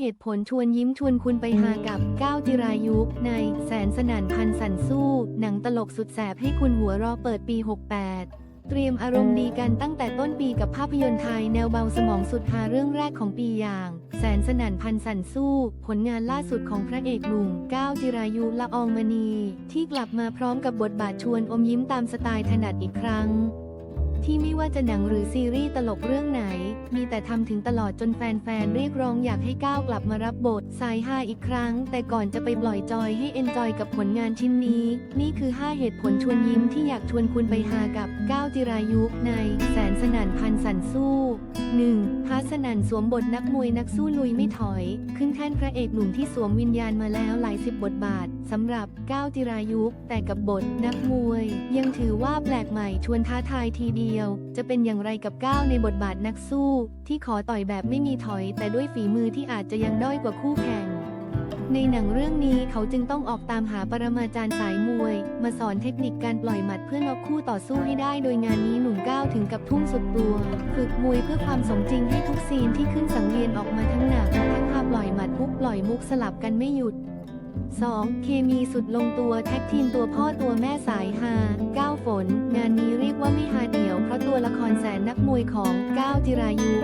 เหตุผลชวนยิ้มชวนคุณไปหากับก้าวจิรายุในแสนสนั่นพันสันสู้ หนังตลกสุดแสบให้คุณหัวรอเปิดปี 68เตรียมอารมณ์ดีกันตั้งแต่ต้นปีกับภาพยนตร์ไทยแนวเบาสมองสุดฮาเรื่องแรกของปีอย่าง แสนสนั่นพันสันสู้ ผลงานล่าสุดของพระเอกหนุ่มก้าวจิรายุละอองมณี ที่กลับมาพร้อมกับบทบาทชวนอมยิ้มตามสไตล์ถนัดอีกครั้ง ที่ไม่ว่าจะหนังหรือซีรีส์ตลกเรื่องไหน มีแต่ทำถึงตลอดจนแฟนๆ เรียกร้องอยากให้ก้าวกลับมารับบทสายฮาอีกครั้ง แต่ก่อนจะไปปล่อยจอยให้เอนจอยกับผลงานชิ้นนี้ นี่คือ 5 เหตุผลชวนยิ้มที่อยากชวนคุณไปหากับก้าวจิรายุในแสนสนั่นพันสันสู้ 1. ฮัสนันสวมบทนักมวยนักสู้ลุยไม่ถอย ขึ้นแท่นพระเอกหนุ่มที่สวมวิญญาณมาแล้วหลายสิบบทบาทสำหรับก้าวจิรายุแต่กับบทนักมวย ยังถือว่าแปลกใหม่ชวนท้าทายทีเดียวจะเป็นอย่างไรกับก้าวในบทบาทนักสู้ ที่ขอต่อยแบบไม่มีถอย แต่ด้วยฝีมือที่อาจจะยังด้อยกว่าคู่แข่ง ในหนังเรื่องนี้เขาจึงต้องออกตามหาปรมาจารย์สายมวย มาสอนเทคนิคการปล่อยหมัดเพื่อนอกคู่ต่อสู้ให้ได้ โดยงานนี้หนุ่มก้าวถึงกับทุ่มสุดตัว ฝึกมวยเพื่อความสมจริงให้ทุกซีนที่ขึ้นสังเวียนออกมาทั้งหนักทั้งพาปล่อยหมัดมุกปล่อยมุกสลับกันไม่หยุด 2. เคมีสุดลงตัวแท็กทีมตัวพ่อตัวแม่สายฮาก้าวฝน งานนี้ ตัวละครแสนนักมวยของก้าวจิรายุ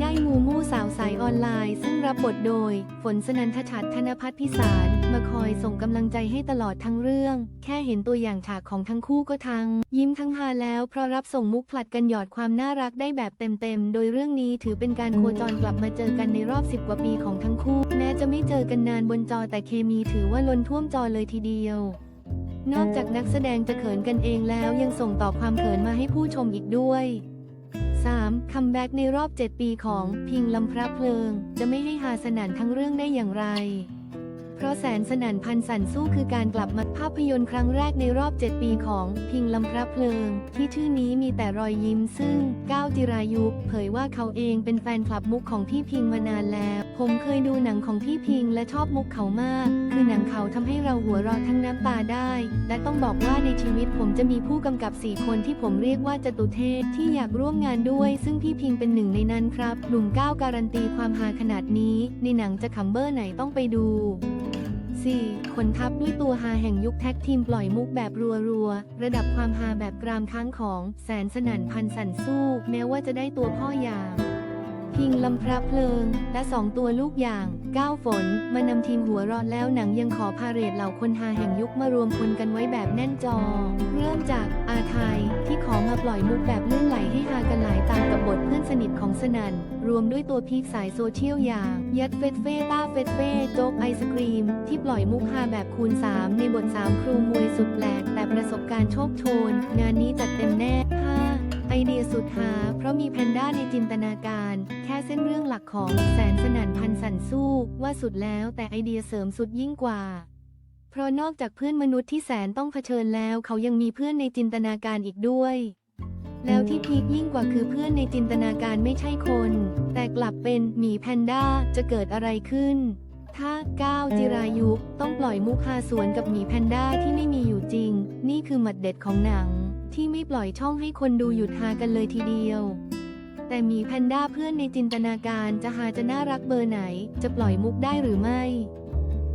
ได้มูมู่สาวสายออนไลน์ ซึ่งรับบทโดย ฝนสนันทชัดธนพัฒน์พิสาร มาคอยส่งกำลังใจให้ตลอดทั้งเรื่อง แค่เห็นตัวอย่างฉากของทั้งคู่ก็ทั้ง ยิ้มทั้งฮาแล้ว เพราะรับส่งมุกผลัดกันหยอดความน่ารักได้แบบเต็มๆ โดยเรื่องนี้ถือเป็นการโคจรกลับมาเจอกันในรอบ10กว่าปีของทั้งคู่ แม้จะไม่เจอกันนานบนจอแต่เคมีถือว่าล้นท่วมจอเลยทีเดียว นอกจากนักแสดงจะเขินกันเองแล้วยังส่งต่อความเขินมาให้ผู้ชมอีกด้วย 3. คัมแบ็กในรอบ 7 ปีของพิงลำพระเพลิง จะไม่ให้ฮาสนันทั้งเรื่องได้อย่างไร ราะแสนสนันพันสันสู้คือการกลับมาภาพยนตร์ครั้งแรกในรอบ 7 ปีของพิงลำพระเพลิง ที่ชื่อนี้มีแต่รอยยิ้มซึ่งก้าวจิรายุเผยว่าเขาเองเป็นแฟนคลับมุกของพี่พิงมานานแล้ว ผมเคยดูหนังของพี่พิงและชอบมุกเขามาก คือหนังเขาทำให้เราหัวเราะทั้งน้ำตาได้ และต้องบอกว่าในชีวิตผมจะมีผู้กำกับ 4 คนที่ผมเรียกว่าจตุเทพที่อยากร่วมงานด้วย ซึ่งพี่พิงเป็นหนึ่งในนั้นครับหนุ่มก้าวการันตีความฮาขนาดนี้ ในหนังจะขำเบอร์ไหนต้องไปดู 4. คนทับด้วยตัวฮาแห่งยุคแท็กทีมปล่อยมุกแบบรัวๆ ระดับความฮาแบบกรามค้างของแสนสนั่นพันสันสู้ แม้ว่าจะได้ตัวพ่ออย่างพิงลำพระเพลิง และสองตัวลูกอย่างก้าวฝน มานำทีมหัวเรอดแล้วหนังยังขอพาเรดเหล่าคนฮาแห่งยุคมารวมพลกันไว้แบบแน่นจอ เริ่มจากอาไทยที่ ปล่อยมุกแบบลื่นไหลให้ฮากันหลายตามกับบทเพื่อนสนิทของสนัน รวมด้วยตัวพีคสายโซเชียลอย่าง ยัดเฟสเฟ่ต้าเฟสเฟ่โจ๊กไอศครีม ที่ปล่อยมุกฮาแบบคูณ 3 ในบท 3 ครูมวยสุดแปลก แต่ประสบการณ์โชคโชน งานนี้จัดเต็มแน่ 5. ไอเดียสุดหา เพราะมีแพนด้าในจินตนาการ แค่เส้นเรื่องหลักของแสนสนั่นพันสันสู้ว่าสุดแล้วแต่ไอเดียเสริมสุดยิ่งกว่า เพราะนอกจากเพื่อนมนุษย์ที่แสนต้องเผชิญแล้ว เขายังมีเพื่อนในจินตนาการอีกด้วย แล้วที่พีคยิ่งกว่าคือเพื่อนในจินตนาการไม่ใช่คน แต่กลับเป็นหมีแพนด้าจะเกิดอะไรขึ้น ถ้าก้าวจิรายุต้องปล่อยมุกฮาสวนกับหมีแพนด้าที่ไม่มีอยู่จริง นี่คือหมัดเด็ดของหนัง ที่ไม่ปล่อยช่องให้คนดูหยุดฮากันเลยทีเดียว แต่หมีแพนด้าเพื่อนในจินตนาการจะหาจะน่ารักเบอร์ไหน จะปล่อยมุกได้หรือไม่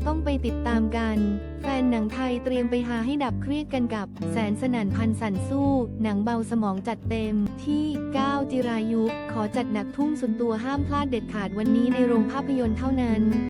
ต้องไปติดตามกัน แฟนหนังไทยเตรียมไปหาให้ดับเครียดกันกับ แสนสนั่นพันสันสู้ หนังเบาสมองจัดเต็ม ที่ก้าวจิรายุ ขอจัดหนักทุ่มสุดตัวห้ามพลาดเด็ดขาดวันนี้ในโรงภาพยนตร์เท่านั้น